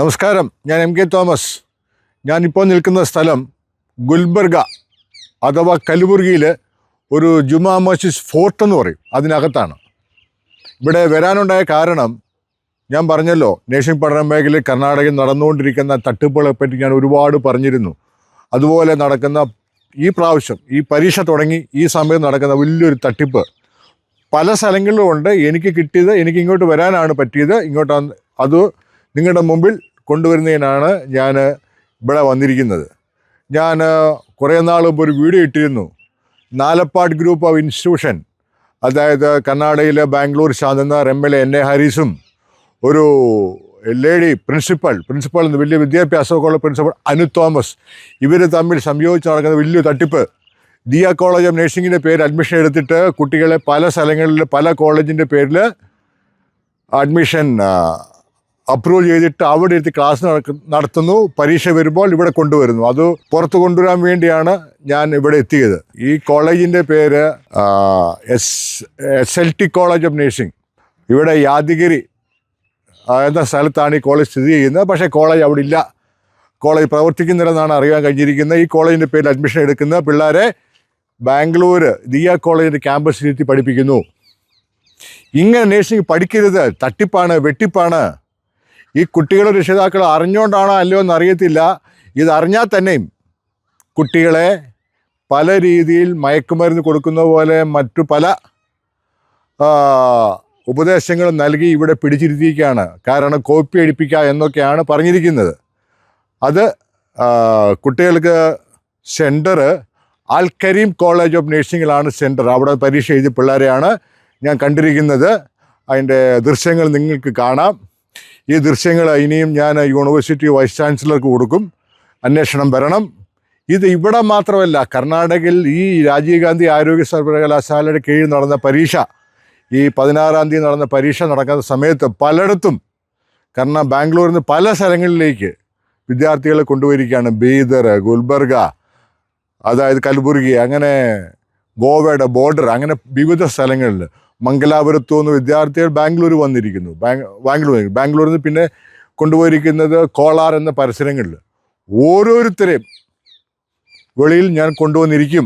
നമസ്കാരം. ഞാൻ M K Thomas. ഞാനിപ്പോൾ നിൽക്കുന്ന സ്ഥലം ഗുൽബർഗ അഥവാ കലുബുർഗിയിൽ ഒരു ജുമാ മസ്ജിദ് ഫോർട്ട് എന്ന് പറയും. അതിനകത്താണ്. ഇവിടെ വരാനുണ്ടായ കാരണം ഞാൻ പറഞ്ഞല്ലോ നേഷൻ പഠന മേഖലയിൽ കർണാടകയിൽ നടന്നുകൊണ്ടിരിക്കുന്ന തട്ടിപ്പുകളെ പറ്റി ഞാൻ ഒരുപാട് പറഞ്ഞിരുന്നു. അതുപോലെ നടക്കുന്ന ഈ പ്രാവശ്യം ഈ പരീക്ഷ തുടങ്ങി ഈ സമയത്ത് നടക്കുന്ന വലിയൊരു തട്ടിപ്പ്. പല സ്ഥലങ്ങളിലും ഉണ്ട്. എനിക്ക് കിട്ടിയത് എനിക്ക് ഇങ്ങോട്ട് വരാനാണ് പറ്റിയത്. ഇങ്ങോട്ട് അത് നിങ്ങളുടെ മുമ്പിൽ കൊണ്ടുവരുന്നതിനാണ് ഞാൻ ഇവിടെ വന്നിരിക്കുന്നത്. ഞാൻ കുറേ നാൾ മുമ്പ് ഒരു വീഡിയോ ഇട്ടിരുന്നു. നാലപ്പാട് ഗ്രൂപ്പ് ഓഫ് ഇൻസ്റ്റിറ്റ്യൂഷൻ അതായത് കർണാടകയിലെ Bangalore ശാന്തനാർ M L A N A ഹാരിസും ഒരു ലേഡി പ്രിൻസിപ്പൽ പ്രിൻസിപ്പൽ എന്ന് വലിയ വിദ്യാഭ്യാസമൊക്കെ ഉള്ള പ്രിൻസിപ്പൽ അനു തോമസ് ഇവർ തമ്മിൽ സംയോജിച്ച് നടക്കുന്ന വലിയ തട്ടിപ്പ്. ദിയ കോളേജ് ഓഫ് നഴ്സിംഗിന്റെ പേര് അഡ്മിഷൻ എടുത്തിട്ട് കുട്ടികളെ പല സ്ഥലങ്ങളിൽ പല കോളേജിന്റെ പേരിൽ അഡ്മിഷൻ അപ്രൂവ് ചെയ്തിട്ട് അവിടെ ഇരുത്തി ക്ലാസ് നടത്തുന്നു. പരീക്ഷ വരുമ്പോൾ ഇവിടെ കൊണ്ടുവരുന്നു. അത് പുറത്ത് കൊണ്ടുവരാൻ വേണ്ടിയാണ് ഞാൻ ഇവിടെ എത്തിയത്. ഈ കോളേജിന്റെ പേര് S S L T college of nursing. ഇവിടെ യാദഗിരി എന്ന സ്ഥലത്താണ് ഈ കോളേജ് സ്ഥിതി ചെയ്യുന്നത്. പക്ഷേ കോളേജ് അവിടെ ഇല്ല. കോളേജ് പ്രവർത്തിക്കുന്നില്ലെന്നാണ് അറിയാൻ കഴിഞ്ഞിരിക്കുന്നത്. ഈ കോളേജിന്റെ പേരിൽ അഡ്മിഷൻ എടുക്കുന്ന പിള്ളേരെ ബാംഗ്ലൂർ ദിയ കോളേജിന്റെ ക്യാമ്പസിലെത്തി പഠിപ്പിക്കുന്നു. ഇങ്ങനെ നേഴ്സിംഗ് പഠിക്കരുത്. തട്ടിപ്പാണ് വെട്ടിപ്പാണ്. ഈ കുട്ടികളുടെ രക്ഷിതാക്കൾ അറിഞ്ഞുകൊണ്ടാണോ അല്ലയോ എന്നറിയത്തില്ല. ഇത് അറിഞ്ഞാൽ തന്നെയും കുട്ടികളെ പല രീതിയിൽ മയക്കുമരുന്ന് കൊടുക്കുന്ന പോലെ മറ്റു പല ഉപദേശങ്ങൾ നൽകി ഇവിടെ പിടിച്ചിരുത്തിയിരിക്കുകയാണ്. കാരണം കോപ്പി അടിപ്പിക്കുക എന്നൊക്കെയാണ് പറഞ്ഞിരിക്കുന്നത്. അത് കുട്ടികൾക്ക് centre Al Kareem college of നഴ്സിംഗിലാണ് centre അവിടെ പരീക്ഷ എഴുതിയ പിള്ളേരെയാണ് ഞാൻ കണ്ടിരിക്കുന്നത്. അതിന്റെ ദൃശ്യങ്ങൾ നിങ്ങൾക്ക് കാണാം. ഈ ദൃശ്യങ്ങൾ ഇനിയും ഞാൻ യൂണിവേഴ്സിറ്റി വൈസ് ചാൻസലർക്ക് കൊടുക്കും. അന്വേഷണം വരണം. ഇത് ഇവിടെ മാത്രമല്ല കർണാടകയിൽ ഈ രാജീവ് ഗാന്ധി ആരോഗ്യ സർവകലാശാലയുടെ കീഴിൽ നടന്ന പരീക്ഷ ഈ പതിനാറാം തീയതി നടന്ന പരീക്ഷ നടക്കുന്ന സമയത്ത് പലയിടത്തും കാരണം ബാംഗ്ലൂരിൽ നിന്ന് പല സ്ഥലങ്ങളിലേക്ക് വിദ്യാർത്ഥികളെ കൊണ്ടുവരികയാണ്. ബീദർ ഗുൽബർഗ അതായത് കൽബുർഗി അങ്ങനെ ഗോവയുടെ ബോർഡർ അങ്ങനെ വിവിധ സ്ഥലങ്ങളിൽ മംഗലാപുരത്തു നിന്ന് വിദ്യാർത്ഥികൾ ബാംഗ്ലൂർ വന്നിരിക്കുന്നു. ബാംഗ്ലൂർ ബാംഗ്ലൂരിൽ നിന്ന് പിന്നെ കൊണ്ടുപോയിരിക്കുന്നത് കോളാർ എന്ന പരിസരങ്ങളിൽ. ഓരോരുത്തരെയും വെളിയിൽ ഞാൻ കൊണ്ടുവന്നിരിക്കും.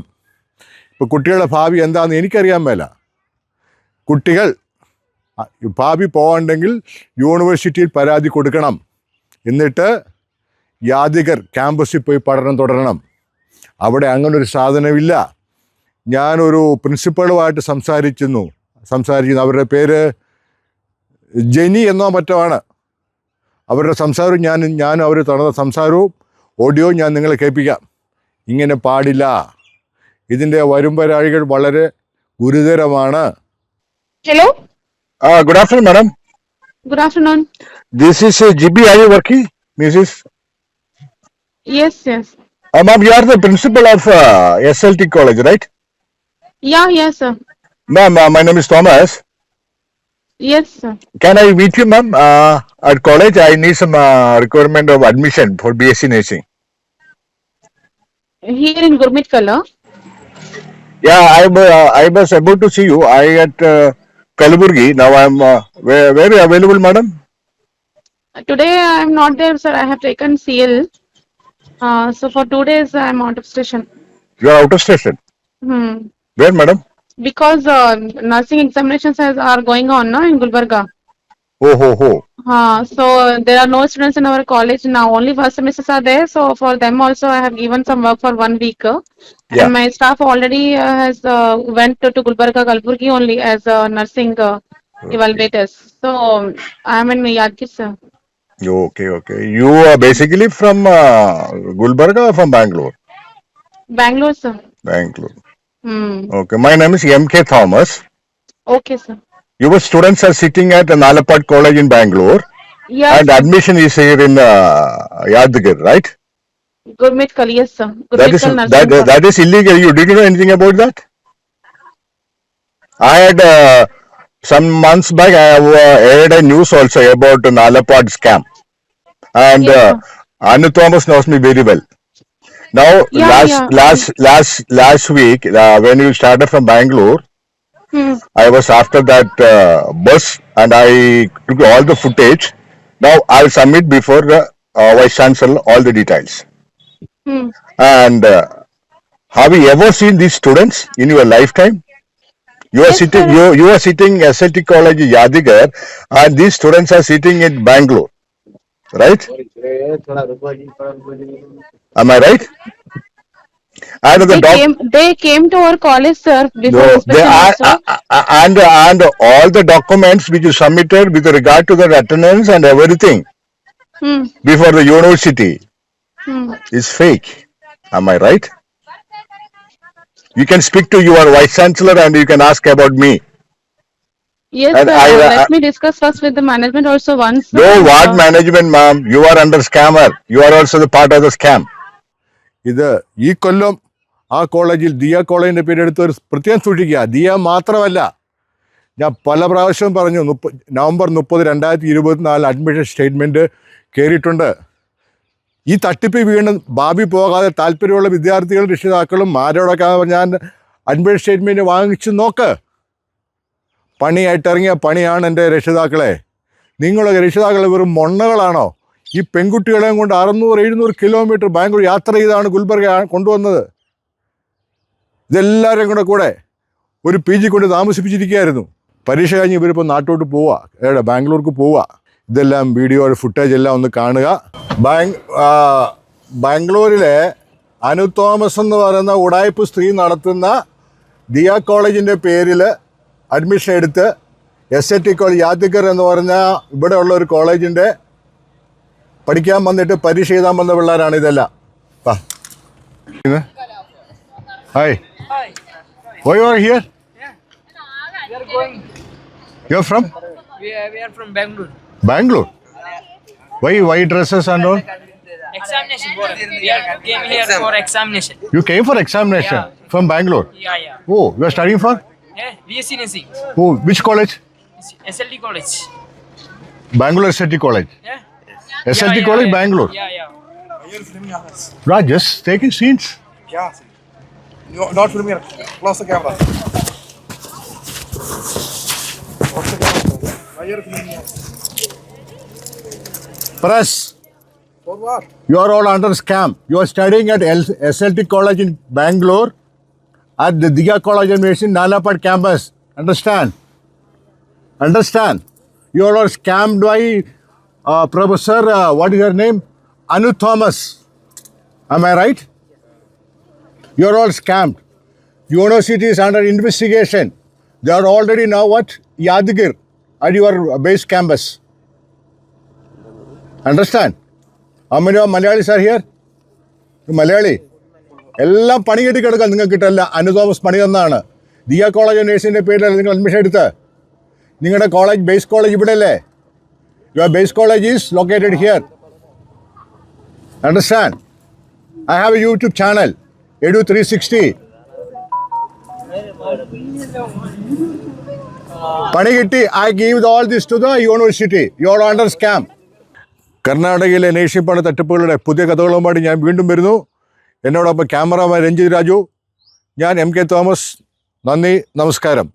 ഇപ്പോൾ കുട്ടികളുടെ ഭാവി എന്താണെന്ന് എനിക്കറിയാൻ മേല. കുട്ടികൾ ഭാവി പോകണ്ടെങ്കിൽ യൂണിവേഴ്സിറ്റിയിൽ പരാതി കൊടുക്കണം. എന്നിട്ട് യാതികർ ക്യാമ്പസിൽ പോയി പഠനം തുടരണം. അവിടെ അങ്ങനൊരു സാധനമില്ല. ഞാനൊരു പ്രിൻസിപ്പളുമായിട്ട് സംസാരിച്ചിരുന്നു. സംസാരിക്കുന്നത് അവരുടെ പേര് ജെനി എന്നോ മറ്റോ ആണ്. അവരുടെ സംസാരവും ഞാൻ ഞാനും അവർ തുറന്ന സംസാരവും ഓഡിയോ ഞാൻ നിങ്ങളെ കേൾപ്പിക്കാം. ഇങ്ങനെ പാടില്ല. ഇതിന്റെ വരുമ്പരാഴികൾ വളരെ ഗുരുതരമാണ്. ഹലോ ആ good afternoon madam good afternoon this is G B R Varkey mrs yes yes ma'am you are the principal of S L T college right yeah yes sir Ma'am, uh, my name is Thomas. Yes, sir. Can I meet you, ma'am? Uh, at college, I need some uh, requirement of admission for BSc nursing. Here in Gurmit Kala. Yeah, I uh, I was about to see you. I at uh, Kalaburgi. Now I'm uh, where where are you available, madam? Today I am not there, sir. I have taken CL. Uh, so for two days I am out of station. You are out of station. Hmm. Where, madam? Because uh, nursing examinations has, are going on now in Gulbarga. Oh, ho, ho. Uh, so there are no students in our college now. Only first semesters are there. So for them also I have given some work for one week. uh, Yeah. And my staff already uh, has uh, went to, to Gulbarga, Kalburgi only as uh, nursing uh, evaluators. So I am in Yadgir, sir. Okay, okay. You are basically from uh, Gulbarga or from Bangalore? Bangalore, sir. Bangalore. Hmm. Okay. My name is M.K. Thomas. Okay, sir. Your students are sitting at Nalapad College in Bangalore and admission is here in uh, Yadgir, right? Gurmit yes, sir. That is that, that is illegal. You didn't know anything about that? I had uh, some months back. I have uh, a news also about Nalapad scam, and Yes, uh, Anu Thomas knows me very well. Now, Yeah, last yeah. last last last week uh, when you started from Bangalore, Hmm. I was after that uh, bus and I took all the footage Now I'll submit before the uh, Vice Chancellor all the details. Hmm. And uh, have you ever seen these students in your lifetime? You are Yes, sitting, sir. you, you are sitting SLT College Yadigar and these students are sitting in Bangalore, right? Am I right? And the They doc, came, they came to our college, sir, before no, they are, also. uh, uh, and, and all the documents which you submitted with regard to the attendance and everything Hmm, before the university hmm. is fake. Am I right? You can speak to your vice chancellor and you can ask about me. Yes, And sir, I- uh, I- let me discuss first with the management also once. No, what uh, management, ma'am? You are under scammer. You are also the part of the scam. ഇത് ഈ കൊല്ലം ആ കോളേജിൽ ദിയ കോളേജിന്റെ പേരെടുത്ത് ഒരു പ്രത്യേകം സൂക്ഷിക്കുക ദിയ മാത്രമല്ല ഞാൻ പല പ്രാവശ്യം പറഞ്ഞു മുപ്പ നവംബർ മുപ്പത് രണ്ടായിരത്തി ഇരുപത്തിനാല് അഡ്മിഷൻ സ്റ്റേറ്റ്മെന്റ് കയറിയിട്ടുണ്ട് ഈ തട്ടിപ്പ് വീണ് ഭാവി പോകാതെ താല്പര്യമുള്ള വിദ്യാർത്ഥികളും രക്ഷിതാക്കളും ആരോടൊക്കെ ഞാൻ അഡ്മിഷൻ സ്റ്റേറ്റ്മെന്റ് വാങ്ങിച്ചു നോക്ക് പണിയായിട്ട് ഇറങ്ങിയ പണിയാണ് എന്റെ രക്ഷിതാക്കളെ. നിങ്ങളൊക്കെ രക്ഷിതാക്കൾ വെറും മൊണ്ണകളാണോ? ഈ പെൺകുട്ടികളെയും കൊണ്ട് അറുന്നൂറ് എഴുന്നൂറ് കിലോമീറ്റർ ബാംഗ്ലൂർ യാത്ര ചെയ്താണ് ഗുൽബർഗ കൊണ്ടുവന്നത്. ഇതെല്ലാവരും കൂടെ കൂടെ ഒരു പി ജി കൊണ്ട് താമസിപ്പിച്ചിരിക്കുകയായിരുന്നു. പരീക്ഷ കഴിഞ്ഞ് ഇവരിപ്പോൾ നാട്ടോട്ട് പോവുക ഏടെ ബാംഗ്ലൂർക്ക് പോവുക ഇതെല്ലാം വീഡിയോ ഫുട്ടേജ് എല്ലാം ഒന്ന് കാണുക. ബാംഗ് ബാംഗ്ലൂരിലെ അനു തോമസ് എന്ന് പറയുന്ന ഉടായ്പ് സ്ത്രീ നടത്തുന്ന ദിയ കോളേജിന്റെ പേരിൽ അഡ്മിഷൻ എടുത്ത് S A T college Yadgar എന്ന് പറഞ്ഞ ഉള്ള ഒരു കോളേജിന്റെ പഠിക്കാൻ വന്നിട്ട് പരീക്ഷ എഴുതാൻ വന്ന പിള്ളേരാണ് ഇതെല്ലാം വാ. Hi why are here are. You are from are, are Bangalore why why dresses and all Examination. board. We are came here for examination. You came for examination from Bangalore Yeah, yeah. Oh you are studying for Yeah, BSc Nursing. Oh, which college? SLT College. Bangalore SLT College. Yeah. SLT yeah, College, yeah, Bangalore. Yeah, yeah. Right, just taking scenes. Yeah. Not filming. Close the camera. The camera. Why are? Press. For what? You are all under scam. You are studying at SLT College in Bangalore at the Diga College of Medicine, Nalapad campus. Understand? Understand? You all are scammed by uh, Professor, uh, what is her name? Anu Thomas. Am I right? You are all scammed. University is under investigation. They are already now what? Yadgir at your base campus. Understand? How many of Malayalis are here? Malayali? എല്ലാം പണി കെട്ടി കിടക്കാൻ നിങ്ങൾക്ക് കിട്ടല്ല Anu Thomas പണി തന്നാണ്. Diya college നേഴ്സിന്റെ പേരിലല്ല നിങ്ങൾ admission എടുത്ത്? നിങ്ങളുടെ കോളേജ് ബേസ് കോളേജ് ഇവിടെ അല്ലേ your base college is located here understand I have a YouTube channel edu three sixty പണി കിട്ടി. I give all this to the university you are under scam കർണാടകയിലെ നേഷ്യപ്പാട് തട്ടിപ്പുകളുടെ പുതിയ കഥകളുമായി ഞാൻ വീണ്ടും വരുന്നു. എന്നോടൊപ്പം ക്യാമറമാൻ രഞ്ജിത് രാജു ഞാൻ എം കെ തോമസ് നന്ദി നമസ്കാരം.